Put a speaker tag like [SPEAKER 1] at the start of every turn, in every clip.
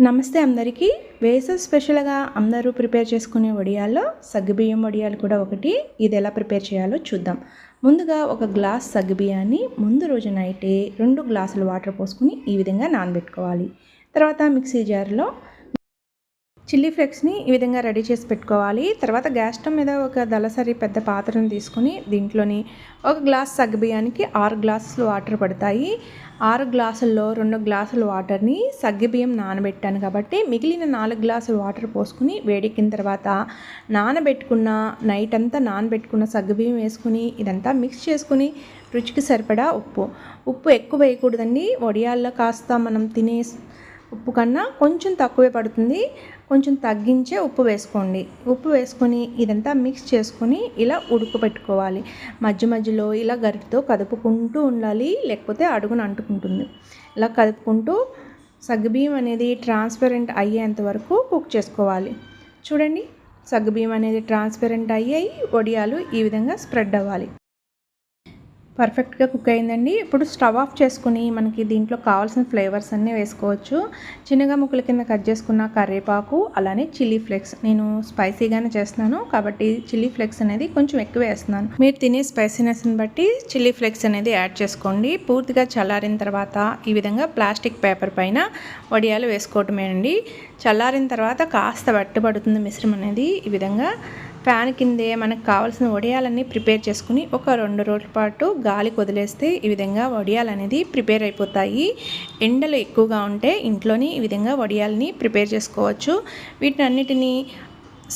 [SPEAKER 1] నమస్తే అందరికీ. వేసవి స్పెషల్గా అందరూ ప్రిపేర్ చేసుకునే వడియాల్లో సగ్గుబియ్యం వడియాలు కూడా ఒకటి. ఇది ఎలా ప్రిపేర్ చేయాలో చూద్దాం. ముందుగా ఒక గ్లాస్ సగ్గుబియ్యాన్ని ముందు రోజు నైటే రెండు గ్లాసులు వాటర్ పోసుకుని ఈ విధంగా నానబెట్టుకోవాలి. తర్వాత మిక్సీ జార్లో చిల్లీ ఫ్లేక్స్ని ఈ విధంగా రెడీ చేసి పెట్టుకోవాలి. తర్వాత గ్యాస్ స్టవ్ మీద ఒక దళసరి పెద్ద పాత్రను తీసుకుని దీంట్లోని ఒక గ్లాస్ సగ్గుబియ్యానికి ఆరు గ్లాసులు వాటర్ పడతాయి. ఆరు గ్లాసుల్లో రెండు గ్లాసుల వాటర్ని సగ్గుబియ్యం నానబెట్టాను కాబట్టి మిగిలిన నాలుగు గ్లాసులు వాటర్ పోసుకుని వేడెక్కిన తర్వాత నానబెట్టుకున్న నైట్ అంతా నానబెట్టుకున్న సగ్గుబియ్యం వేసుకుని ఇదంతా మిక్స్ చేసుకుని రుచికి సరిపడా ఉప్పు. ఉప్పు ఎక్కువ వేయకూడదండి. వడియాల్లో కాస్త మనం తినే ఉప్పు కన్నా కొంచెం తక్కువే పడుతుంది. కొంచెం తగ్గించే ఉప్పు వేసుకోండి. ఉప్పు వేసుకొని ఇదంతా మిక్స్ చేసుకొని ఇలా ఉడకబెట్టుకోవాలి మధ్య మధ్యలో ఇలా గరిటతో కదుపుకుంటూ ఉండాలి. లేకపోతే అడుగున అంటుకుంటుంది. ఇలా కదుపుకుంటూ సగ్గుబియ్యం అనేది ట్రాన్స్పరెంట్ అయ్యేంత వరకు కుక్ చేసుకోవాలి. చూడండి సగ్గుబియ్యం అనేది ట్రాన్స్పరెంట్ అయ్యాయి. వడియాలు ఈ విధంగా స్ప్రెడ్ అవ్వాలి. పర్ఫెక్ట్గా కుక్ అయిందండి. ఇప్పుడు స్టవ్ ఆఫ్ చేసుకుని మనకి దీంట్లో కావాల్సిన ఫ్లేవర్స్ అన్నీ వేసుకోవచ్చు. చిన్నగా ముక్కల కింద కట్ చేసుకున్న కరివేపాకు అలానే చిల్లీ ఫ్లేక్స్. నేను స్పైసీగానే చేస్తున్నాను కాబట్టి చిల్లీ ఫ్లేక్స్ అనేది కొంచెం ఎక్కువ వేస్తున్నాను. మీరు తినే స్పైసీనెస్ని బట్టి చిల్లీ ఫ్లేక్స్ అనేది యాడ్ చేసుకోండి. పూర్తిగా చల్లారిన తర్వాత ఈ విధంగా ప్లాస్టిక్ పేపర్ పైన వడియాలు వేసుకోవటమేనండి. చల్లారిన తర్వాత కాస్త పట్టుబడుతుంది మిశ్రమం అనేది. ఈ విధంగా ఫ్యాన్ కిందే మనకు కావాల్సిన వడియాలన్నీ ప్రిపేర్ చేసుకుని ఒక రెండు రోజుల పాటు గాలికి వదిలేస్తే ఈ విధంగా వడియాలు అనేది ప్రిపేర్ అయిపోతాయి. ఎండలు ఎక్కువగా ఉంటే ఇంట్లోనే ఈ విధంగా వడియాలని ప్రిపేర్ చేసుకోవచ్చు. వీటిని అన్నిటినీ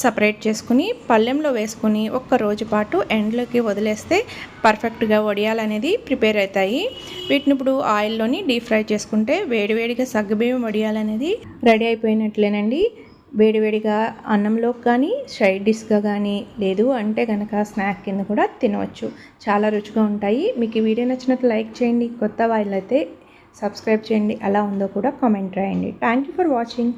[SPEAKER 1] సపరేట్ చేసుకుని పళ్ళెంలో వేసుకుని ఒక్క రోజు పాటు ఎండ్లోకి వదిలేస్తే పర్ఫెక్ట్గా వడియాలు అనేది ప్రిపేర్ అవుతాయి. వీటిని ఇప్పుడు ఆయిల్లోని డీప్ ఫ్రై చేసుకుంటే వేడివేడిగా సగ్గుబియ్యం వడియాలు అనేది రెడీ అయిపోయినట్లేనండి. వేడివేడిగా అన్నంలో కానీ సైడ్ డిష్గా కానీ లేదు అంటే కనుక స్నాక్ కింద కూడా తినవచ్చు. చాలా రుచిగా ఉంటాయి. మీకు ఈ వీడియో నచ్చినట్లు లైక్ చేయండి. కొత్త వాళ్ళైతే సబ్స్క్రైబ్ చేయండి. అలా ఉందో కూడా కామెంట్ రాయండి. Thank you for watching